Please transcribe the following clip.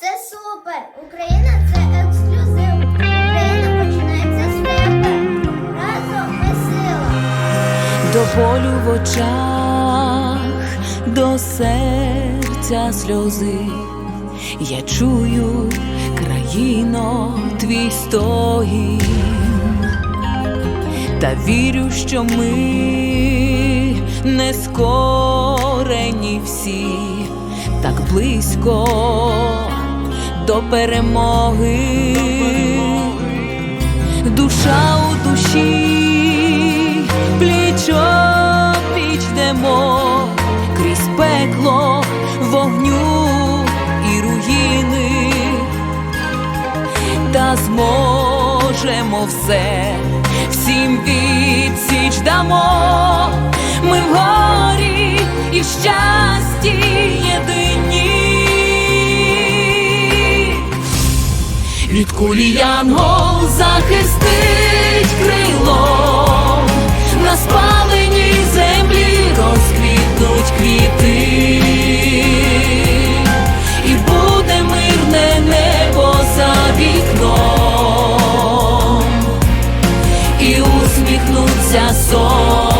це супер. Україна це ексклюзив. Україна починається з тебе. Разом ми сила. до болю в очах, до серця сльози. Я чую, країно, твій стогін, та вірю, що ми не скорені всі, так близько до перемоги. Душа у душі, плічо пліч йдемо крізь пекло, вогню і руїни, та зможемо все, всім відсіч дамо, від кулі янгол захистить крило, на спаленій землі розквітнуть квіти, і буде мирне небо за вікном, і усміхнуться сон.